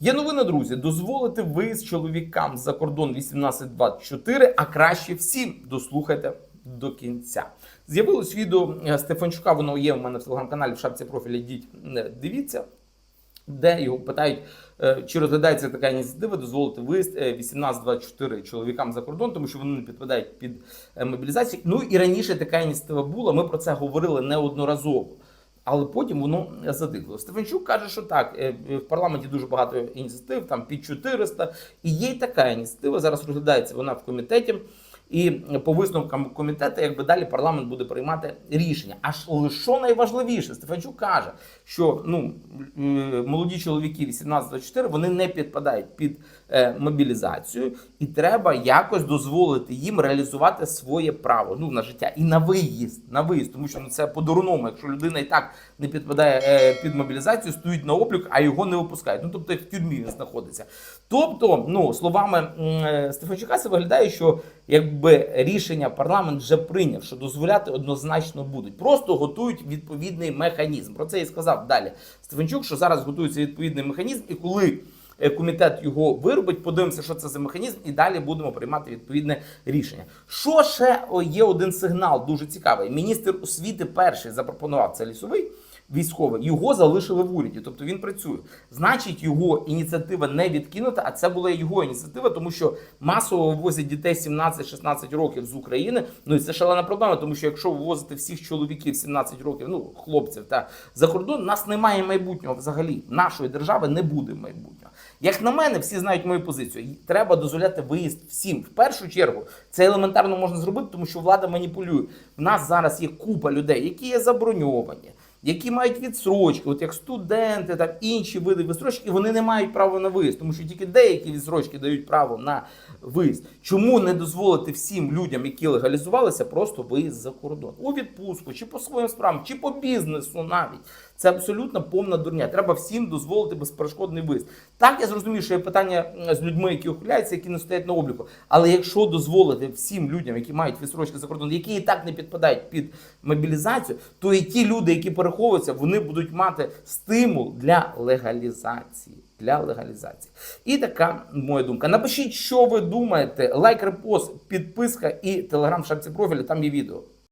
Є новина, друзі. Дозволити виїзд чоловікам за кордон 18-24, а краще всім дослухайте до кінця. З'явилось відео е, Стефанчука, воно є у мене в телеграм-каналі в шапці профіля. Йдіть, дивіться, де його питають, е, чи розглядається така ініціатива дозволити виїзд е, 18-24 чоловікам за кордон, тому що вони не підпадають під е, мобілізацію. Ну і раніше така ініціатива була. Ми про це говорили неодноразово. Але потім воно задихло. Стефанчук каже, що так, е, в парламенті дуже багато ініціатив, там під 400. І є й така ініціатива. Зараз розглядається вона в комітеті. І по висновкам комітету, якби далі парламент буде приймати рішення. Аж що найважливіше, Стефанчук каже, що ну е, молоді чоловіки 18-24, вони не підпадають під е, мобілізацію, і треба якось дозволити їм реалізувати своє право ну на життя і на виїзд, на виїзд, тому що ну це по-дурному, якщо людина і так не підпадає е, під мобілізацію, стоїть на облік, а його не випускають. Ну тобто як в тюрмі він знаходиться. Тобто, ну словами е, Стефанчука, це виглядає, що якби рішення парламент вже прийняв, що дозволяти однозначно будуть. Просто готують відповідний механізм. Про це і сказав далі Стефанчук, що зараз готується відповідний механізм, і коли е, комітет його виробить, подивимося, що це за механізм, і далі будемо приймати відповідне рішення. Що ще є один сигнал дуже цікавий. Міністр освіти перший запропонував це лісовий військовий, його залишили в уряді, тобто він працює. Значить, його ініціатива не відкинута, а це була його ініціатива, тому що масово вивозять дітей 17-16 років з України. Ну і це шалена проблема, тому що якщо вивозити всіх чоловіків 17 років, ну хлопців та за кордон, нас немає майбутнього взагалі. Нашої держави не буде майбутнього. Як на мене, всі знають мою позицію. Треба дозволяти виїзд всім. В першу чергу це елементарно можна зробити, тому що влада маніпулює. В нас зараз є купа людей, які є заброньовані які мають відсрочки, от як студенти, там інші види відсрочки, вони не мають права на виїзд, тому що тільки деякі відсрочки дають право на виїзд. Чому не дозволити всім людям, які легалізувалися, просто виїзд за кордон у відпустку, чи по своїм справам, чи по бізнесу навіть. Це абсолютно повна дурня. Треба всім дозволити безперешкодний виїзд. Так я зрозумів, що є питання з людьми, які ухиляються, які не стоять на обліку. Але якщо дозволити всім людям, які мають відсрочки за кордон, які і так не підпадають під мобілізацію, то і ті люди, які переховуються, вони будуть мати стимул для легалізації. Для легалізації. І така моя думка. Напишіть, що ви думаєте. Лайк, репост, підписка і телеграм шапці профілю. Там є відео.